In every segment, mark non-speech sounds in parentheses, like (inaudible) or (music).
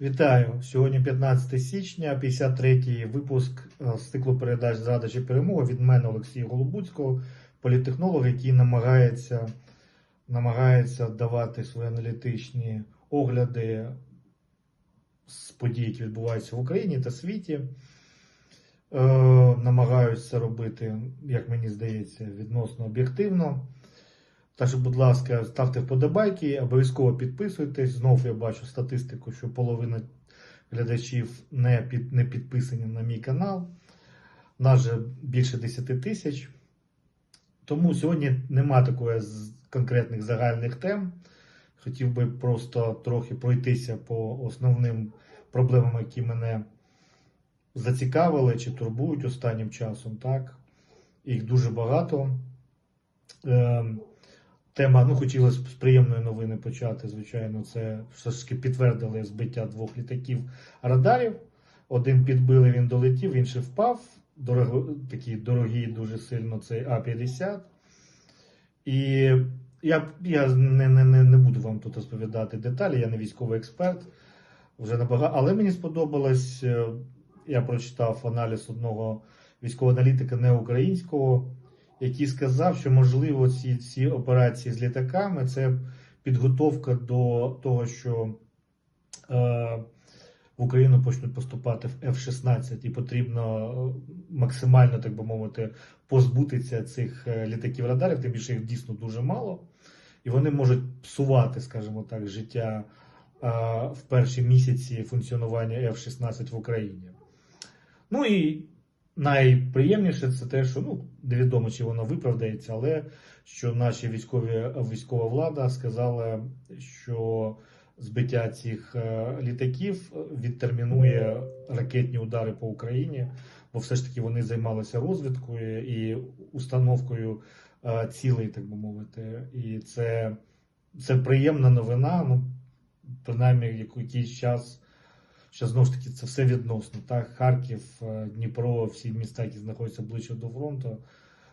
Вітаю! Сьогодні 15 січня, 53-й випуск е, з циклу передач «Зрада чи перемога» від мене Олексія Голубуцького, політтехнолог, який намагається, намагається давати свої аналітичні огляди з подій, які відбуваються в Україні та світі. Е, намагаюся робити, як мені здається, відносно об'єктивно. Що, будь ласка, ставте вподобайки, обов'язково підписуйтесь. Знову я бачу статистику, що половина глядачів не, під, не підписані на мій канал. Нас же більше 10 тисяч. Тому сьогодні нема такої конкретних загальних тем. Хотів би просто трохи пройтися по основним проблемам, які мене зацікавили чи турбують останнім часом. Так? Їх дуже багато. Ем, Тема, ну хотілося б з приємної новини почати. Звичайно, це все ж таки підтвердили збиття двох літаків радарів. Один підбили, він долетів, інший впав. Дорого, такий дорогий дуже сильно цей А-50. І я, я не, не, не, буду вам тут розповідати деталі, я не військовий експерт. Вже набагато, але мені сподобалось, е, я прочитав аналіз одного військового аналітика не українського який сказав, що можливо ці, ці операції з літаками це підготовка до того, що е, в Україну почнуть поступати в F-16, і потрібно е, максимально, так би мовити, позбутися цих е, літаків радарів, тим більше їх дійсно дуже мало, і вони можуть псувати, скажімо так, життя е, в перші місяці функціонування F-16 в Україні. Ну і найприємніше це те, що ну невідомо, чи воно виправдається, але що наші військові військова влада сказала, що збиття цих е, літаків відтермінує ракетні удари по Україні, бо все ж таки вони займалися розвідкою і установкою е, цілей, так би мовити. І це, це приємна новина. Ну, принаймні, якийсь час що знову ж таки це все відносно. Так? Харків, е, Дніпро, всі міста, які знаходяться ближче до фронту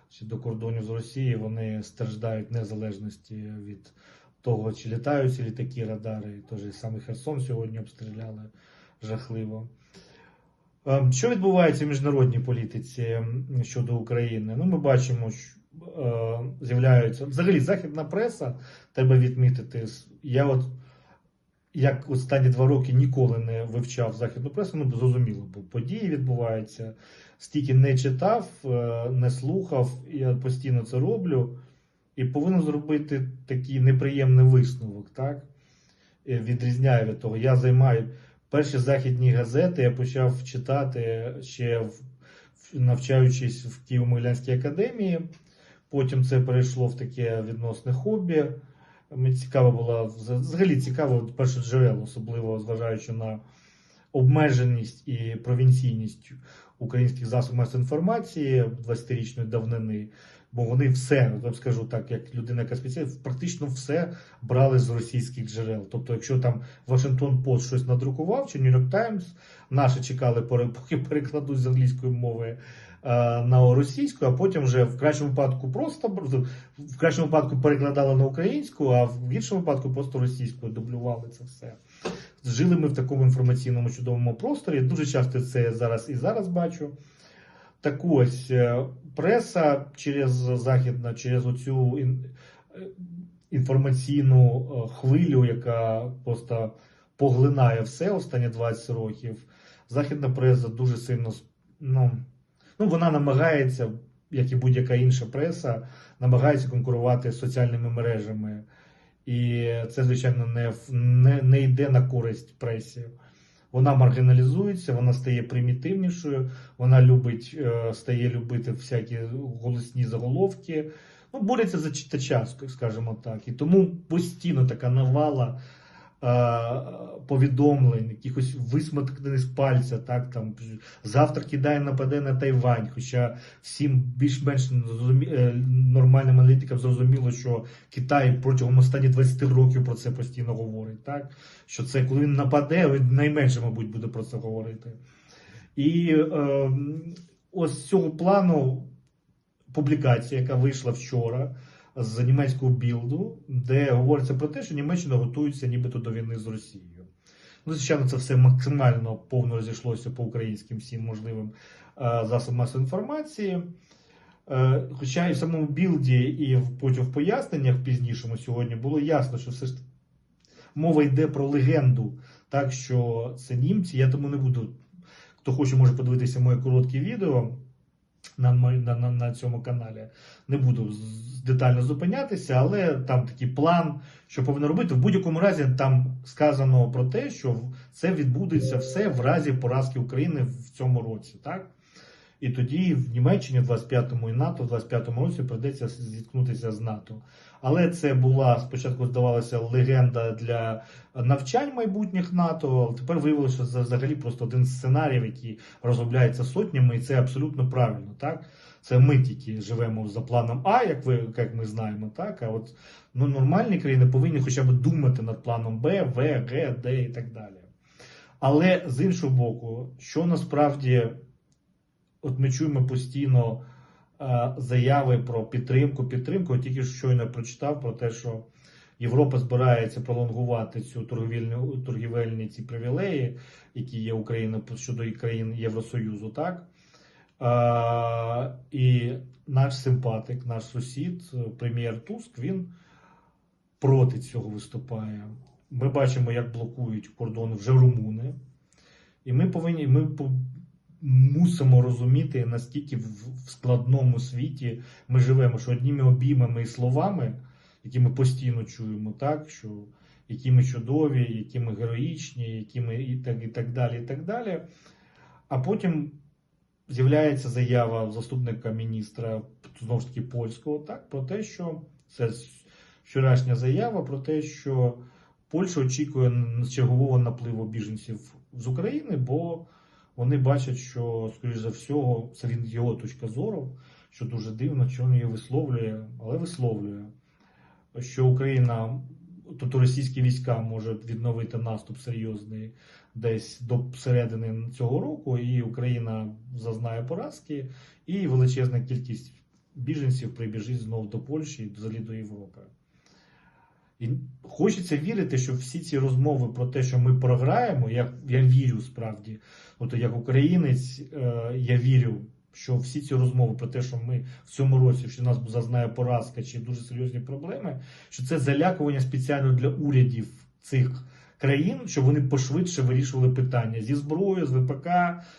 чи до кордонів з Росії, вони страждають незалежності від того, чи літають ці літаки, радари. Той же саме Херсон сьогодні обстріляли жахливо. Ем, Що відбувається в міжнародній політиці щодо України? Ну, ми бачимо, що е, з'являються взагалі західна преса, треба відмітити. Я от як останні два роки ніколи не вивчав західну пресу, ну зрозуміло, бо події відбуваються, стільки не читав, е, не слухав, я постійно це роблю, і повинен зробити такий неприємний висновок. так? Е, Відрізняю від того. Я займаю перші західні газети, я почав читати ще в, навчаючись в Києво-Могилянській академії. Потім це перейшло в таке відносне хобі. Мені цікаво було взагалі цікаво перше джерело, особливо зважаючи на обмеженість і провінційність українських засобів масової інформації 20-річної давнини. Бо вони все, я скажу так, як людина, яка спеціаліст, практично все брали з російських джерел. Тобто, якщо там Вашингтон Пост щось надрукував, чи Нью-Йорк Таймс, наші чекали, поки перекладуть з англійської мови на російську, а потім вже в кращому випадку просто в кращому випадку перекладали на українську, а в гіршому випадку просто російською дублювали це все. Жили ми в такому інформаційному чудовому просторі. Дуже часто це зараз і зараз бачу. Так ось е, преса через західна, через оцю е, інформаційну хвилю, яка просто поглинає все останні 20 років. Західна преса дуже сильно ну, Ну, вона намагається, як і будь-яка інша преса, намагається конкурувати з соціальними мережами. І це, звичайно, не не, не йде на користь пресі. Вона маргіналізується, вона стає примітивнішою, вона любить, е, стає любити всякі голосні заголовки. Ну, бореться за читача, скажімо так. І тому постійно така навала повідомлень, якихось висмоктаних з пальця, так там завтра кидає нападе на Тайвань. Хоча всім більш-менш е, нормальним аналітикам зрозуміло, що Китай протягом останніх 20 років про це постійно говорить. Так що це коли він нападе, він найменше, мабуть, буде про це говорити. І е, ось з цього плану публікація, яка вийшла вчора з німецького білду, де говориться про те, що Німеччина готується нібито до війни з Росією. Ну, звичайно, це все максимально повно розійшлося по українським всім можливим е, засобам масової інформації. Е, Хоча і в самому білді, і в- потім в поясненнях пізнішому сьогодні було ясно, що все ж мова йде про легенду, так що це німці. Я тому не буду. Хто хоче, може подивитися моє коротке відео на, на, на, на цьому каналі. Не буду детально зупинятися, але там такий план, що повинно робити. В будь-якому разі там сказано про те, що це відбудеться все в разі поразки України в цьому році. Так? І тоді в Німеччині, в 25-му і НАТО, в 25-му році прийдеться зіткнутися з НАТО. Але це була спочатку здавалося легенда для навчань майбутніх НАТО. Але тепер виявилося, що це взагалі просто один з сценаріїв, який розробляється сотнями, і це абсолютно правильно. Так, це ми тільки живемо за планом А, як ви як ми знаємо, так. А от ну, нормальні країни повинні хоча б думати над планом Б, В, Г, Д і так далі. Але з іншого боку, що насправді от ми чуємо постійно е, заяви про підтримку, підтримку. От Тільки щойно прочитав про те, що Європа збирається пролонгувати цю торгівельну торгівельні ці привілеї, які є Україна щодо країн Євросоюзу, так. І наш симпатик, наш сусід, прем'єр Туск, він проти цього виступає. Ми бачимо, як блокують кордони вже румуни. І ми повинні, ми мусимо розуміти, наскільки в в складному світі ми живемо, що одніми обіймами і словами, які ми постійно чуємо, так, що які ми чудові, які ми героїчні, які ми і так, і так далі, і так далі. А потім з'являється заява заступника міністра знову ж таки польського, так, про те, що це вчорашня заява про те, що Польща очікує чергового напливу біженців з України, бо вони бачать, що, скоріш за всього, це він його точка зору, що дуже дивно, що він її висловлює, але висловлює, що Україна, тобто російські війська можуть відновити наступ серйозний десь до середини цього року, і Україна зазнає поразки, і величезна кількість біженців прибіжить знову до Польщі взагалі до Європи. І хочеться вірити, що всі ці розмови про те, що ми програємо, я, я вірю справді. От як українець, е, я вірю, що всі ці розмови про те, що ми в цьому році, що нас зазнає поразка чи дуже серйозні проблеми, що це залякування спеціально для урядів цих країн, щоб вони пошвидше вирішували питання зі зброєю, з ВПК,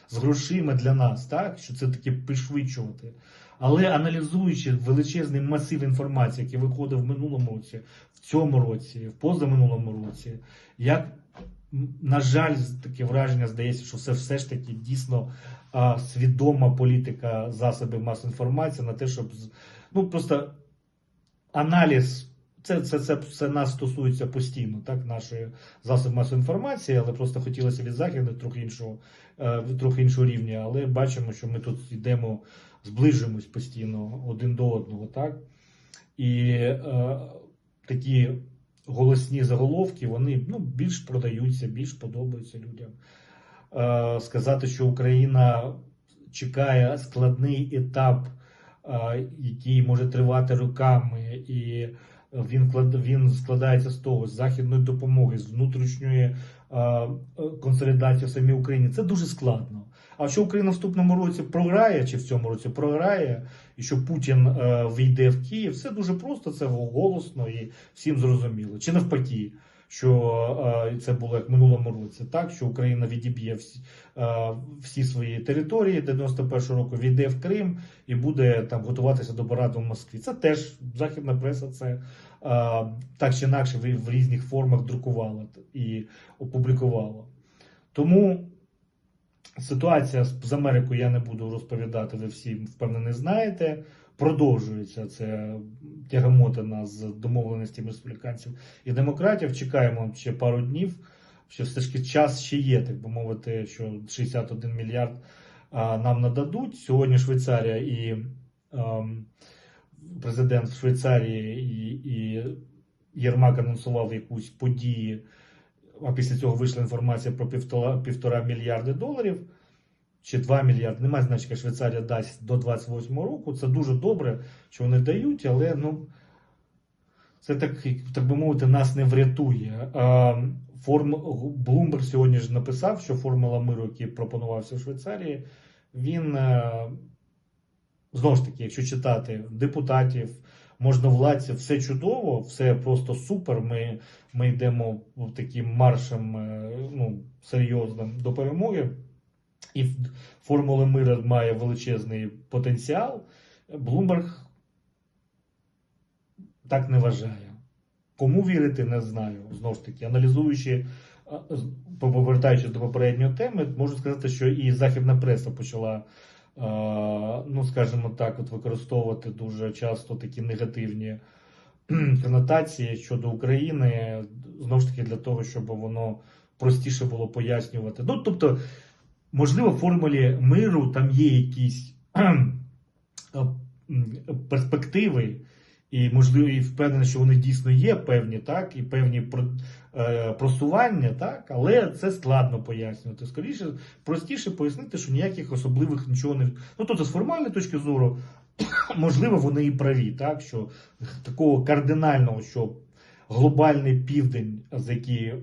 з грошима для нас, так що це таке пришвидшувати. Але аналізуючи величезний масив інформації, який виходив в минулому році, в цьому році, в позаминулому році, як на жаль, таке враження здається, що це все ж таки дійсно свідома політика засобів масової інформації на те, щоб ну просто аналіз. Це, це, це, це нас стосується постійно, так, нашої засобів масової інформації, але просто хотілося від західних трохи іншого, е, трохи іншого рівня. Але бачимо, що ми тут йдемо, зближуємось постійно один до одного, так? І е, такі голосні заголовки, вони ну, більш продаються, більш подобаються людям. Е, сказати, що Україна чекає складний етап, е, який може тривати роками, і він, він складається з того, з західної допомоги, з внутрішньої е, е, консолідації в самій Україні. Це дуже складно. А що Україна в наступному році програє, чи в цьому році програє, і що Путін е, війде в Київ, все дуже просто, це голосно і всім зрозуміло. Чи навпаки, що е, це було як минулому році, так що Україна відіб'є всі, е, всі свої території 91-го року, війде в Крим і буде там готуватися до параду в Москві. Це теж західна преса це е, так чи інакше в, в різних формах друкувала і опублікувала. Тому ситуація з Америкою я не буду розповідати, ви всі впевнений знаєте. Продовжується це тягамотина з домовленостями республіканців і демократів. Чекаємо ще пару днів. Що все ж таки час ще є, так би мовити, що 61 мільярд а, нам нададуть. Сьогодні Швейцарія і ем, президент Швейцарії і, і Єрмак анонсував якусь події, а після цього вийшла інформація про півтора, півтора мільярди доларів чи 2 мільярди. Немає значення, Швейцарія дасть до 28 року. Це дуже добре, що вони дають, але ну, це так, так би мовити, нас не врятує. Форм... Блумберг сьогодні ж написав, що формула миру, який пропонувався в Швейцарії, він е, знову ж таки, якщо читати депутатів, можновладців, все чудово, все просто супер. Ми, ми йдемо таким маршем е, ну, серйозним до перемоги. І формула миру має величезний потенціал. Блумберг так не вважає. Кому вірити, не знаю. Знову ж таки, аналізуючи, повертаючись до попередньої теми, можу сказати, що і західна преса почала, ну скажімо так, от використовувати дуже часто такі негативні конотації щодо України, знову ж таки, для того, щоб воно простіше було пояснювати. Ну, тобто, можливо, в формулі миру там є якісь м, перспективи, і можливо, і впевнений, що вони дійсно є певні, так, і певні про- е, просування, так, але це складно пояснювати. Скоріше, простіше пояснити, що ніяких особливих нічого не. Ну, тобто, з формальної точки зору, (coughs) можливо, вони і праві, так, що такого кардинального, що глобальний південь, за який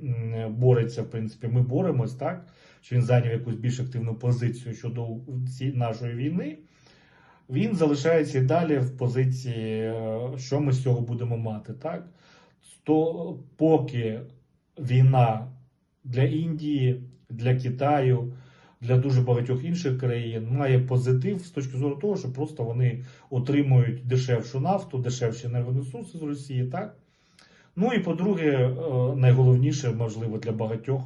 бореться, в принципі, ми боремось, так, що він зайняв якусь більш активну позицію щодо нашої війни він залишається і далі в позиції, е, що ми з цього будемо мати. Так? То поки війна для Індії, для Китаю, для дуже багатьох інших країн має позитив з точки зору того, що просто вони отримують дешевшу нафту, дешевші енергоресурси з Росії. Так? Ну і по-друге, е, найголовніше, можливо, для багатьох,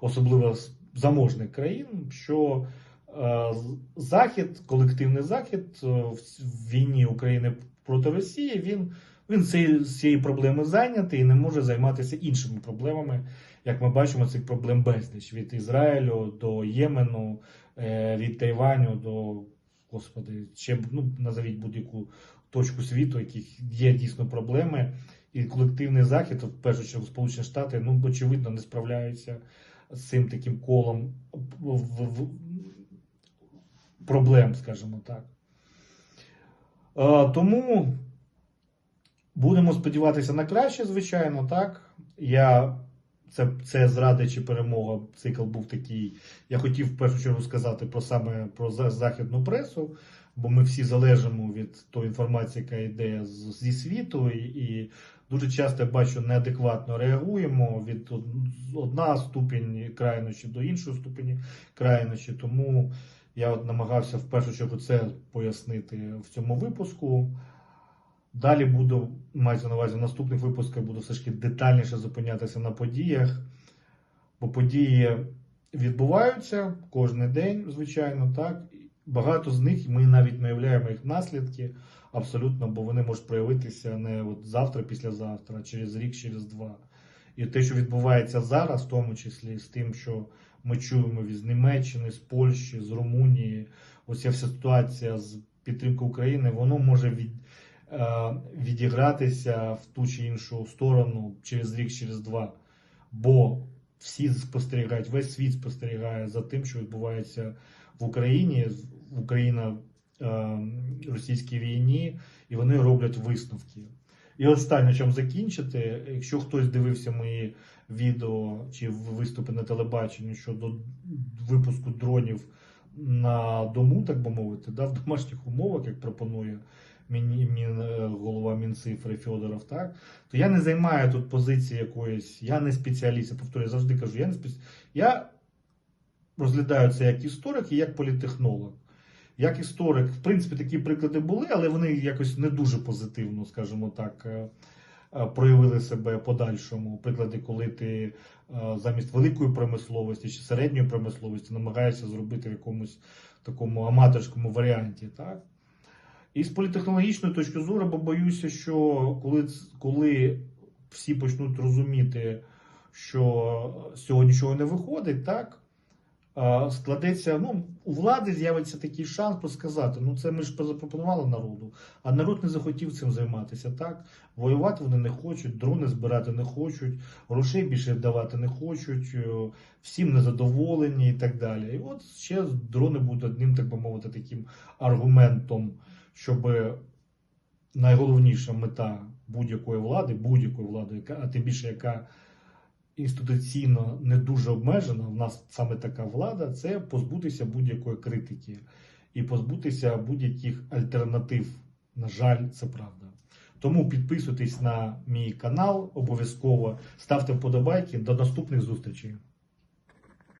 особливо заможних країн, що Захід, колективний Захід е, в війні України проти Росії, він, він з цієї проблеми зайнятий і не може займатися іншими проблемами. Як ми бачимо, цих проблем безліч від Ізраїлю до Ємену, е, від Тайваню до Господи, ще ну, назовіть будь-яку точку світу, яких є дійсно проблеми. І колективний захід, в першу чергу Сполучені Штати, ну очевидно, не справляються з цим таким колом в, проблем, скажімо так. Тому будемо сподіватися на краще, звичайно, так. Я це, це зрада чи перемога. Цикл був такий. Я хотів в першу чергу сказати про саме про західну пресу, бо ми всі залежимо від тої інформації, яка йде зі світу, і, і дуже часто я бачу неадекватно реагуємо від од- одна ступінь крайнощі до іншої ступені крайнощі. Тому я от намагався в першу чергу це пояснити в цьому випуску. Далі буду, мається на увазі в наступних випусках, буду все ж таки детальніше зупинятися на подіях, бо події відбуваються кожен день, звичайно, так. Багато з них ми навіть не уявляємо їх наслідки абсолютно, бо вони можуть проявитися не от завтра, післязавтра, а через рік, через два. І те, що відбувається зараз, в тому числі з тим, що ми чуємо з Німеччини, з Польщі, з Румунії, ось ця вся ситуація з підтримкою України, воно може від, е, відігратися в ту чи іншу сторону через рік, через два. Бо всі спостерігають, весь світ спостерігає за тим, що відбувається в Україні, Україна е, російській війні, і вони роблять висновки. І останнє, чим закінчити, якщо хтось дивився мої відео чи виступи на телебаченні щодо випуску дронів на дому, так би мовити, да, в домашніх умовах, як пропонує мін, е, голова Мінцифри Федоров, так, то я не займаю тут позиції якоїсь, я не спеціаліст, я повторюю, завжди кажу, я не спеціаліст. Я розглядаю це як історик і як політехнолог. Як історик, в принципі, такі приклади були, але вони якось не дуже позитивно, скажімо так, е, проявили себе подальшому. Приклади, коли ти е, замість великої промисловості чи середньої промисловості намагаєшся зробити в якомусь такому аматорському варіанті. Так? І з політехнологічної точки зору, бо боюся, що коли, коли всі почнуть розуміти, що з цього нічого не виходить, так? А, складеться, ну, у влади з'явиться такий шанс сказати, ну це ми ж запропонували народу, а народ не захотів цим займатися, так? Воювати вони не хочуть, дрони збирати не хочуть, грошей більше давати не хочуть, е, всім незадоволені і так далі. І от ще дрони будуть одним, так би мовити, таким аргументом, щоб найголовніша мета будь-якої влади, будь-якої влади, а тим більше яка інституційно не дуже обмежена, в нас саме така влада, це позбутися будь-якої критики і позбутися будь-яких альтернатив. На жаль, це правда. Тому підписуйтесь на мій канал обов'язково, ставте вподобайки. До наступних зустрічей.